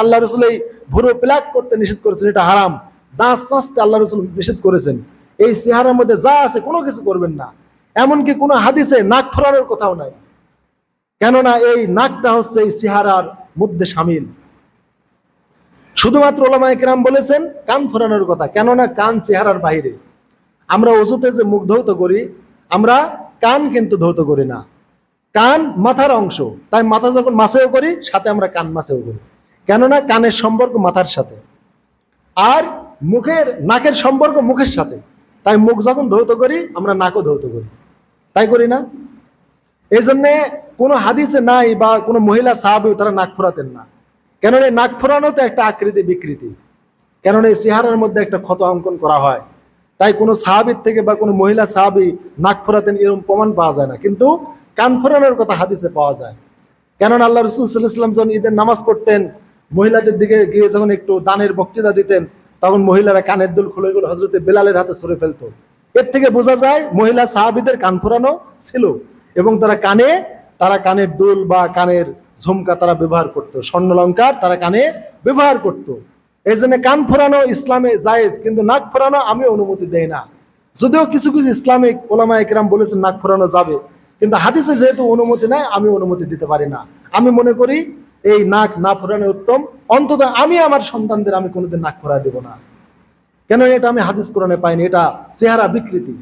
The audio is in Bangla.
আল্লাহ রসুল এই ভুরো প্লাক করতে নিষেধ করেছেন? এটা হারাম। দাঁত চাঁচতে আল্লাহ রসুল নিষেধ করেছেন। এই চেহারার মধ্যে যা আছে কোনো কিছু করবেন না। এমনকি কোনো হাদিসে নাক ফোরানোর কথাও নাই। কেননা এই নাকটা হচ্ছে এই চেহারার মধ্যে সামিল। শুধুমাত্র ওলামা একরাম বলেছেন, কান ফোরানোর কথা। কেননা কান চেহারার বাইরে আমরা অজুতে যে মুখ ধৌত করি, আমরা কান কিন্তু ধৌত করি না। কান মাথার অংশ। তাই মাথা যখন মাছেও করি, সাথে আমরা কান মাছেও করি। কেননা কানের সম্পর্ক মাথার সাথে। আর মুখের নাকের সম্পর্ক মুখের সাথে। তাই মুখ যখন ধৌত করি, আমরা নাকও ধৌত করি। তাই করি না? এই জন্যে কোনো হাদিসে নাই বা কোনো মহিলা সাহাবিও তারা নাক ফোরাতেন না। কেননা নাক ফোরানো তো একটা আকৃতি বিকৃতি। কেননা এই চেহারার মধ্যে একটা ক্ষত অঙ্কন করা হয়। তাই কোনো সাহাবির থেকে বা কোনো মহিলা সাহাবি নাক ফোরাতেন এরকম প্রমাণ পাওয়া যায় না। কিন্তু কান ফোরানোর কথা হাদিসে পাওয়া যায়। কেননা আল্লাহ রসুল সাল্লাহাম যখন ঈদের নামাজ পড়তেন মহিলাদের দিকে গিয়ে যখন একটু দানের বক্তৃতা দিতেন, তখন মহিলারা কানের দুল খুলে গুলো হজরতে বেলালের হাতে সরে ফেলতো। এর থেকে বোঝা যায় মহিলা সাহাবিদের কান ফোরানো ছিল এবং তারা কানে, তারা কানের দুল বা কানের ঝুমকা তারা ব্যবহার করতো। স্বর্ণলঙ্কার তারা কানে ব্যবহার করত। এই জন্য কান ফোরানো ইসলামে জায়েজ, কিন্তু নাক ফোরানো আমি অনুমতি দেই না। যদিও কিছু কিছু ইসলামিক ওলামা একরাম বলেছেন নাক ফোরানো যাবে, কিন্তু হাদিসে যেহেতু অনুমতি নাই, আমি অনুমতি দিতে পারি না। আমি মনে করি এই নাক না ফোরানো উত্তম। অন্তত আমি আমার সন্তানদের আমি কোনোদিন নাক ফোরা দেব না। কেন এটা আমি হাদিস কোরআনে পাইনি, এটা চেহারা বিকৃতি।